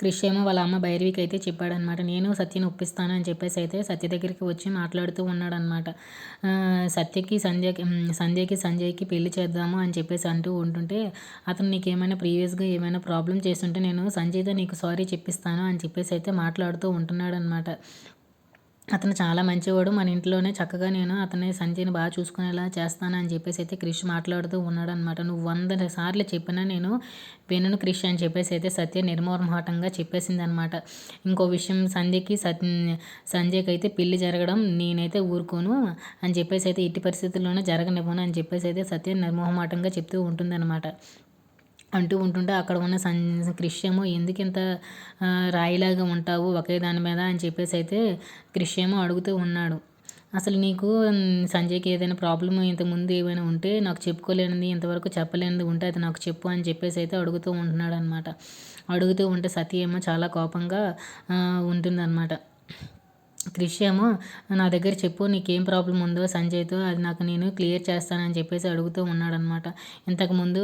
క్రిష్ ఏమో వాళ్ళ అమ్మ భైరవికి అయితే చెప్పాడనమాట నేను సత్యని ఒప్పిస్తాను అని చెప్పేసి అయితే సత్య దగ్గరికి వచ్చి మాట్లాడుతూ ఉన్నాడనమాట. సత్యకి సంధ్యకి సంధ్యకి సంజయ్కి పెళ్ళి చేద్దాము అని చెప్పేసి అంటూ ఉంటుంటే అతను నీకు ఏమైనా ప్రీవియస్గా ఏమైనా ప్రాబ్లం చేస్తుంటే నేను సంజయ్తో నీకు సారీ చెప్పిస్తాను అని చెప్పేసి అయితే మాట్లాడుతూ ఉంటున్నాడనమాట. అతను చాలా మంచివాడు. మన ఇంట్లోనే చక్కగా నేను అతని సంజయ్ని బాగా చూసుకునేలా చేస్తానని చెప్పేసి అయితే క్రిష్ మాట్లాడుతూ ఉన్నాడు అనమాట నువ్వు వంద సార్లు చెప్పినా నేను వినను క్రిష్ అని చెప్పేసి అయితే సత్య నిర్మోహమాటంగా చెప్పేసింది అనమాట ఇంకో విషయం సంధ్యకి సత్ సంజయ్కి అయితే పెళ్ళి జరగడం నేనైతే ఊరుకోను అని చెప్పేసి అయితే ఇట్టి పరిస్థితుల్లోనే జరగనివ్వను అని చెప్పేసి అయితే సత్య నిర్మోహమాటంగా చెప్తూ ఉంటుందన్నమాట. అంటూ ఉంటుంటే అక్కడ ఉన్న సన్ క్రిష్ ఎందుకు ఇంత రాయిలాగా ఉంటావు ఒకే దాని మీద అని చెప్పేసి అయితే క్రిష్ అడుగుతూ ఉన్నాడు. అసలు నీకు సంజయ్కి ఏదైనా ప్రాబ్లమ్ ఇంతకుముందు ఏమైనా ఉంటే నాకు చెప్పుకోలేనిది ఇంతవరకు చెప్పలేనిది ఉంటే అది నాకు చెప్పు అని చెప్పేసి అయితే అడుగుతూ ఉంటున్నాడు అనమాట అడుగుతూ ఉంటే సతీ ఏమో చాలా కోపంగా ఉంటుందన్నమాట క్రిష్ ఏమో నా దగ్గర చెప్పు నీకేం ప్రాబ్లం ఉందో సంజయ్తో అది నాకు నేను క్లియర్ చేస్తానని చెప్పేసి అడుగుతూ ఉన్నాడనమాట ఇంతకుముందు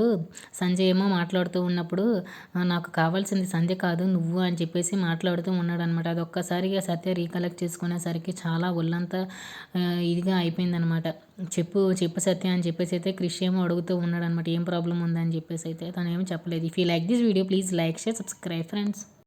సంజయ్ ఏమో మాట్లాడుతూ ఉన్నప్పుడు నాకు కావాల్సింది సంజయ్ కాదు నువ్వు అని చెప్పేసి మాట్లాడుతూ ఉన్నాడనమాట అది ఒక్కసారిగా సత్య రీకలెక్ట్ చేసుకునేసరికి చాలా ఒళ్ళంతా ఇదిగా అయిపోయిందనమాట చెప్పు చెప్పు సత్య అని చెప్పేసి అయితే క్రిష్ ఏమో అడుగుతూ ఉన్నాడనమాట ఏం ప్రాబ్లం ఉందని చెప్పేసి అయితే తను ఏమీ చెప్పలేదు. If you like this video please like share subscribe friends